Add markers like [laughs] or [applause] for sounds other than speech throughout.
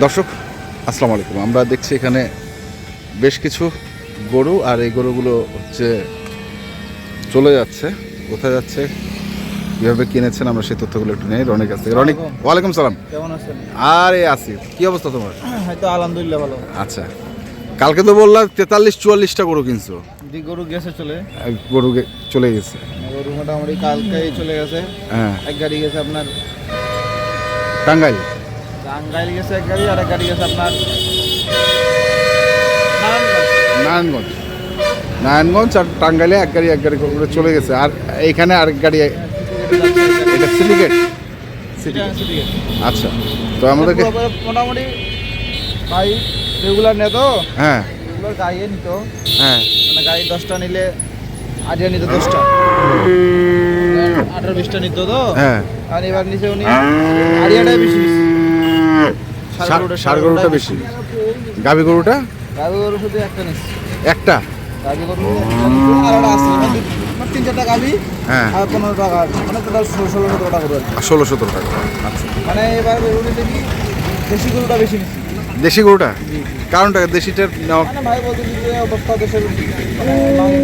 দর্শক আসসালামু আলাইকুম। আমরা দেখছি এখানে বেশ কিছু গরু আর এই গরুগুলো হচ্ছে চলে যাচ্ছে। কোথায় যাচ্ছে? কীভাবে কিনেছেন? আমরা সেই তথ্যগুলো একটু নেই। রনির কাছ থেকে রনিক ওয়ালাইকুম সালাম। কেমন আছেন? আরে আসি কি অবস্থা তোমার? [clears throat] হয়তো আলহামদুলিল্লাহ ভালো। আচ্ছা কালকে তো বললাম তেতাল্লিশ চুয়াল্লিশটা গরু কিনছো। গরু গেছে চলে। গরু চলে গেছে। গরু মোটামুটি কালকেই চলে গেছে। হ্যাঁ। এক গাড়ি গেছে আপনার। টাঙ্গাইল? টাঙ্গাইল গেছে এক গাড়ি আর এক গাড়ি গেছে আপনার নারায়ণগঞ্জ। নারায়ণগঞ্জ। আর টাঙ্গাইলে এক গাড়ি এক গাড়ি করে চলে গেছে। আর এইখানে আরেক গাড়ি এটা সিটিগেট। আচ্ছা তো আমাদেরকে মোটামুটি ভাই রেগুলার নেয় তো? হ্যাঁ। রেগুলার গাড়িয়ে নিত। হ্যাঁ। মানে গাড়ি দশটা নিলে আটিয়া নিত দশটা। আঠারো বিশটা নিত তো? হ্যাঁ। আর এবার নিচে উনি আড়িয়াটাই বেশি। ষাঁড় গরুটা- বেশি। গাভী গরুটা? গাভী গরু শুধু একটা নিচ্ছে। একটা? গাভী গরু আর আছে মানে তিন চারটা গাভী হ্যাঁ। আর পনেরো টাকা মানে টোটাল ষোলো সতেরো টাকা ষোলো সতেরো টাকা। আচ্ছা। মানে এবার গরু নিতে দেশি গরুটা বেশি নিচ্ছে। দেশি গরুটা? কারণটা দেশিটার নেওয়া মানে ভাই বলতে যে অবস্থা দেশের মানে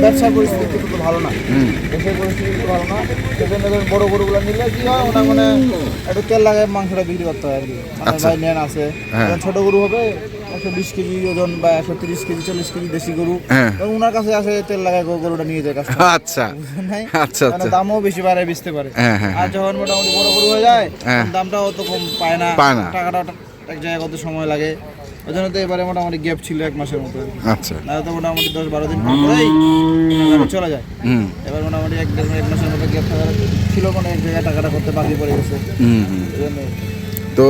ব্যবসার পরিস্থিতি কিন্তু ভালো না। দেশের পরিস্থিতি কিন্তু ভালো না। সেজন্য বড় গরুগুলো নিলে কি হয় ওটা মানে একটু তেল লাগে মাংসটা বিক্রি করতে হয় আর কি। মানে আচ্ছা। ভাই নেন আছে। হ্যাঁ। ছোট গরু হবে একশো বিশ কেজি ওজন বা একশো তিরিশ কেজি চল্লিশ কেজি দেশি গরু। হ্যাঁ। ওনার কাছে আসে তেল লাগায় গরুটা নিয়ে যায় কাস্টমার আচ্ছা। আচ্ছা মানে আচ্ছা দামও বেশি বাড়ায় বেচতে পারে। হ্যাঁ আর যখন মোটামুটি বড় গরু হয়ে যায় দামটাও অত কম পায় না। টাকাটা এক জায়গায় কত সময় লাগে। ওই জন্য তো এবারে মোটামুটি গ্যাপ ছিল এক মাসের মতো আচ্ছা। না তো মোটামুটি দশ বারো দিন পর পরেই চলে যায়। হুম। এবার মোটামুটি এক দেড় এক মাসের মতো গ্যাপ থাকার ছিল কোনো এক জায়গায় টাকাটা করতে বাকি পড়ে গেছে। তো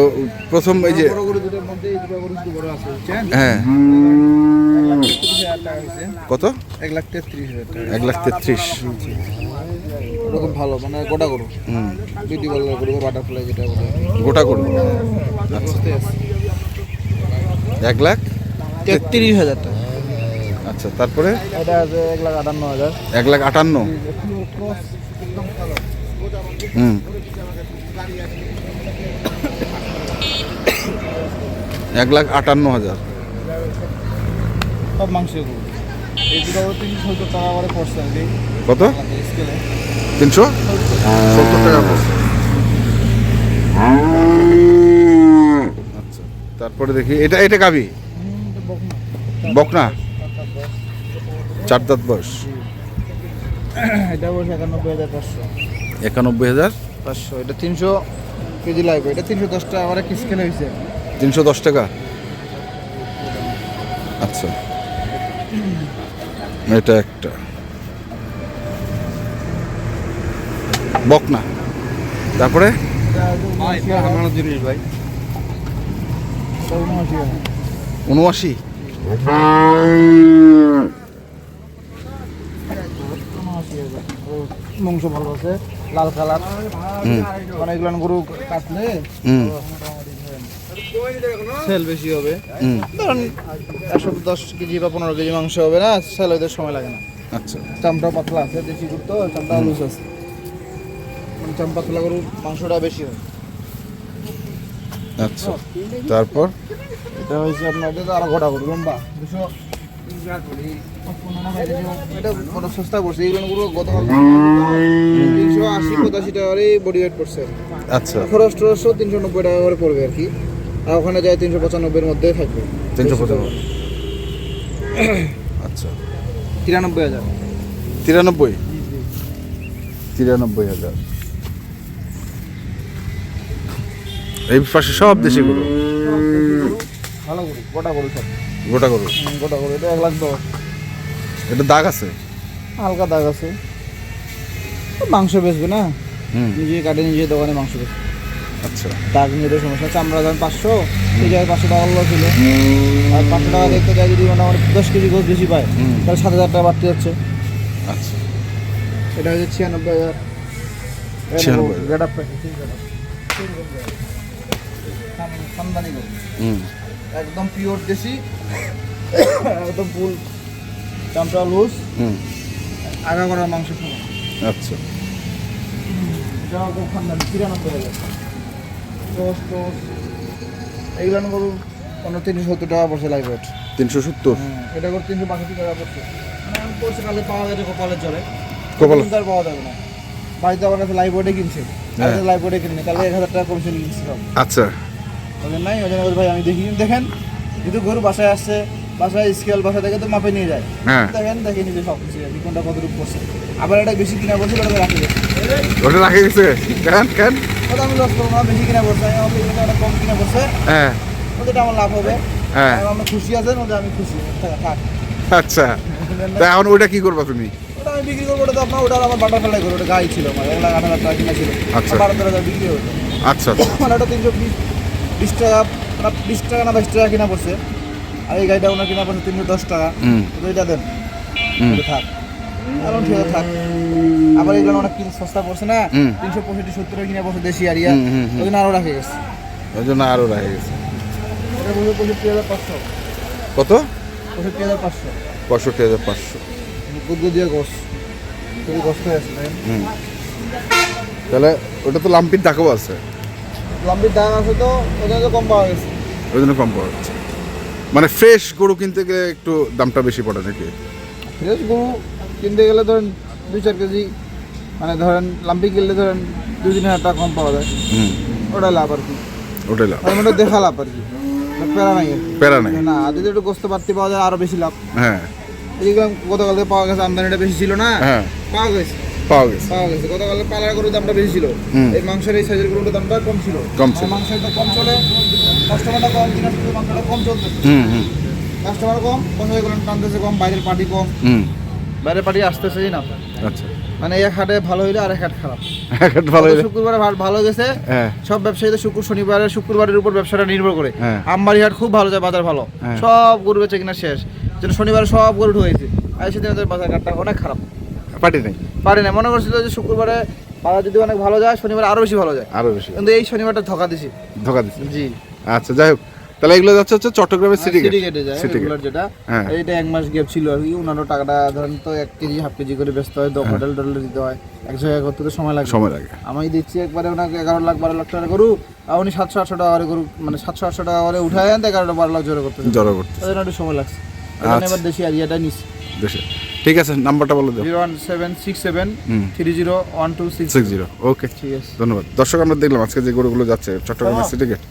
প্রথম এই যে হ্যাঁ। কত? এক লাখ তেত্রিশ হাজার এক লাখ তেত্রিশ। ওরকম ভালো মানে গোটা গরু। হুম। বিউটি পার্লার গরু বাটারফ্লাই যেটা গোটা গরু? বুঝতে আছে। এক লাখ? তেত্রিশ হাজার টাকা। আচ্ছা তারপরে? এটা আছে এক লাখ আটান্ন হাজার। এক লাখ আটান্ন? হুম। এক লাখ আটান্ন হাজার। সব মাংসের কত? তিনশো? সত্তর টাকা পড়ছে। তারপরে দেখি এটা এটা গাবি বকনা? চার দাঁত বয়স। এটা একানব্বই হাজার? পাঁচশো একানব্বই হাজার পাঁচশো এটা তিনশো কেজি লাগবে এটা তিনশো দশ টাকা করে স্কেলে হয়েছে। তিনশো দশ টাকা? আচ্ছা। এটা একটা। বকনা। তারপরে? জিনিস ভাই। উনআশি। মাংস ভালো আছে লাল কালার। মানে এগুলো গরু কাটলে সেল বেশি হবে। ধরুন একশো দশ কেজি বা পনেরো কেজি মাংস হবে না সেল হইতে সময় লাগে না। আচ্ছা। চামড়া পাতলা আছে দেশি গরু তো চামড়া লুজ আছে। চামড়া পাতলা গরুর মাংসটা বেশি হয়। আচ্ছা তারপর? এটা হয়েছে আপনার আরও গোটা গরু লম্বা। দুশো এটা সস্তা পড়ছে এইগুলো গরু গত তিনশো আশি পঁচাশি টাকা করে বডি ওয়েট পড়ছে। আচ্ছা। খরচ তিনশো নব্বই টাকা করে পড়বে আর কি। আর ওখানে যায় তিনশো পঁচানব্বইয়ের মধ্যে থাকবে। তিনশো পঁচানব্বই। আচ্ছা। তিরানব্বই হাজার। তিরানব্বই? তিরানব্বই হাজার। এই পাশে সব দেশি গরু ভালো গরু গোটা গরু সব। গোটা গরু গোটা গরু এটা এক লাখ দশ। এটা দাগ আছে? হালকা দাগ আছে। মাংস বেচবে না? নিজে কাটে নিজে দোকানে মাংস বেচবে। আচ্ছা। দাগ নিয়ে তো সমস্যা চামড়া দাম পাঁচশো সেই জায়গায় পাঁচশো টাকা লস ছিল। আর পাঁচশো টাকা দেখতে যায় যদি মোটামুটি দশ কেজি গোস বেশি পায় তাহলে সাত হাজার টাকা বাড়তে যাচ্ছে। আচ্ছা। এটা হচ্ছে ছিয়ানব্বই হাজার। ছিয়ানব্বই খানদানি গরু একদম পিওর দেশি একদম ফুল চামড়া লুজ আগা করা মাংস আচ্ছা। এটা একদম খানদানি তিরানব্বই হাজার টোস টোস এইগুলো গরু পনেরো তিনশো সত্তর টাকা পড়ছে লাইভ ওয়েট তিনশো সত্তর? এটা করে তিনশো বাষট্টি টাকা পড়ছে। মানে পড়ছে কালে পাওয়া যায় কপালের জলে কপালে? পাওয়া যাবে না। বাড়িতে আমার কাছে লাইভ ওয়েটে কিনছে। হ্যাঁ। লাইভ ওয়েটে কিনে কালে এক হাজার টাকা কমিশন কিনছিলাম আচ্ছা। ওদের নাই ওদের বলে, ভাই আমি দেখি দেখেন কিন্তু গরু বাসায় আসছে বাসায় স্কেল বাসা থেকে তো মাপে নিয়ে যায়। হ্যাঁ। দেখেন দেখে নিজে সব কিছু আর কোনটা কতটুকু পড়ছে আবার এটা বেশি কিনা বলছে ওটা রাখি ওটা রাখে গেছে? কেন কেন? ওটা আমি লস করব না বেশি কিনা পড়ছে আমি আমাকে ওটা কম কিনা পড়ছে হ্যাঁ। ওদেরটা আমার লাভ হবে। হ্যাঁ। আমরা খুশি আছেন ওদের আমি খুশি। থাক, আচ্ছা। [laughs] এখন ওটা কি করবা তুমি? ওটা আমি বিক্রি করব ওটা তো আপনার ওটা আমার বাটার ফেলাই করব ওটা গাড়ি ছিল আমার এক লাখ আট হাজার টাকা কিনা ছিল আচ্ছা। বারো তেরো হাজার বিক্রি হতো আচ্ছা আচ্ছা। মানে ওটা তিনশো বিশ টাকা না বিশ টাকা না বাইশ টাকা কিনা পড়ছে। আর এই গাড়িটা ওনার কিনা পড়ছে তিনশো দশ টাকা। এটা দেন। থাক। এখন ঠিক থাক। আবার এগুলো অনেক কিছু সস্তা পড়ছে না? তিনশো পঁয়ষট্টি সত্তর কিনা পড়ছে দেশি আরিয়া। ওই জন্য আরও রাখে গেছে। ওই জন্য আরও রাখে গেছে। এটা পঁয়ষট্টি হাজার পাঁচশো। কত? পঁয়ষট্টি হাজার পাঁচশো। পঁয়ষট্টি হাজার পাঁচশো। গুদ্দ দিয়ে গোস খুবই কষ্ট হয়ে আছে দেখেন তাহলে ওটা তো লাম্পির টাকাও আছে। লম্বির দাম আছে তো ওদের তো কম পাওয়া গেছে। ওই জন্য কম পাওয়া যাচ্ছে মানে ফ্রেশ গরু কিনতে গেলে একটু দামটা বেশি পড়ে নাকি? ফ্রেশ গরু কিনতে গেলে ধরেন দুই চার কেজি মানে ধরেন লাম্পি কিনলে ধরেন দুই তিন হাজার টাকা কম পাওয়া যায়। হুম। ওটা লাভ আর কি। ওটাই লাভ। মানে দেখা লাভ আর কি। প্যারা নাই। প্যারা নাই। না যদি একটু গোস্ত বাড়তি পাওয়া যায় আরও বেশি লাভ। হ্যাঁ। এইগুলো গতকাল থেকে পাওয়া গেছে আমদানিটা বেশি ছিল না। হ্যাঁ। পাওয়া গেছে। পাওয়া গেছে। পাওয়া গেছে। গতকাল পালার গরুর দামটা বেশি ছিল। এই মাংসের এই সাইজের গরুটার দামটা কম ছিল। কম ছিল। আর মাংসটা কম চলে কাস্টমারটা কম কিনা শুধু মাংসটা কম চলতেছে। হুম হুম। কাস্টমার কম টানতেছে কম বাইরের পার্টি কম। হুম। বাইরের পার্টি আসতেছেই না। আচ্ছা। মানে এক হাটে ভালো হইলে আর এক হাট খারাপ। একটা ভালো গত শুক্রবারে ভালো গেছে হ্যাঁ। সব ব্যবসায়ীদের শুক্র শনিবারে শুক্রবারের উপর ব্যবসাটা নির্ভর করে। হ্যাঁ। আমবাড়ি হাট খুব ভালো যায় বাজার ভালো। হ্যাঁ। সব গরু বেচে কিনা শেষ। যেন শনিবারে সব গরু ঢুকেছে আর সেদিন বাজার ঘাটটা অনেক খারাপ। পার্টি নেই। পারে না মনে করছিল যে শুক্রবারে বাজার যদি অনেক ভালো যায় শনিবারে আরও বেশি ভালো যায়। আরও বেশি কিন্তু এই শনিবারটা ধোকা দিছি। ধোকা দিচ্ছে জি। আচ্ছা যাই হোক। তাহলে এগুলো যাচ্ছে হচ্ছে চট্টগ্রামের সিটি গেটে সিটি রেগুলার যেটা। হ্যাঁ। এইটা এক মাস গ্যাপ ছিল আর কি উনারও টাকাটা ধরেন তো এক কেজি হাফ কেজি করে ব্যস্ত হয় তো হোটেল টোটেল দিতে হয়। এক জায়গায় করতে তো সময় লাগে। সময় লাগে। আমি দিচ্ছি একবারে ওনাকে এগারো লাখ বারো লাখ টাকা গরু আর উনি সাতশো আটশো টাকা করে গরু মানে সাতশো আটশো টাকা করে উঠায় আনতে এগারোটা বারো লাখ জোরে করতে জড়ো করতে একটু সময় লাগছে। আচ্ছা। এবার দেশি আরিয়াটা নিচ্ছি। দেশে। ঠিক আছে নাম্বারটা বলে দেবো zero one seven six seven three zero one two six six zero okay ঠিক আছে ধন্যবাদ। দর্শক আমরা দেখলাম আজকে যে গরুগুলো যাচ্ছে চট্টগ্রাম হ্যাঁ। সিটি গেট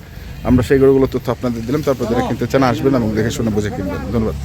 আমরা সেই গরুগুলো তথ্য আপনাদের দিলাম তারপর যারা হ্যাঁ। কিনতে চান আসবেন এবং দেখে শুনে বুঝে কিনবেন। ধন্যবাদ।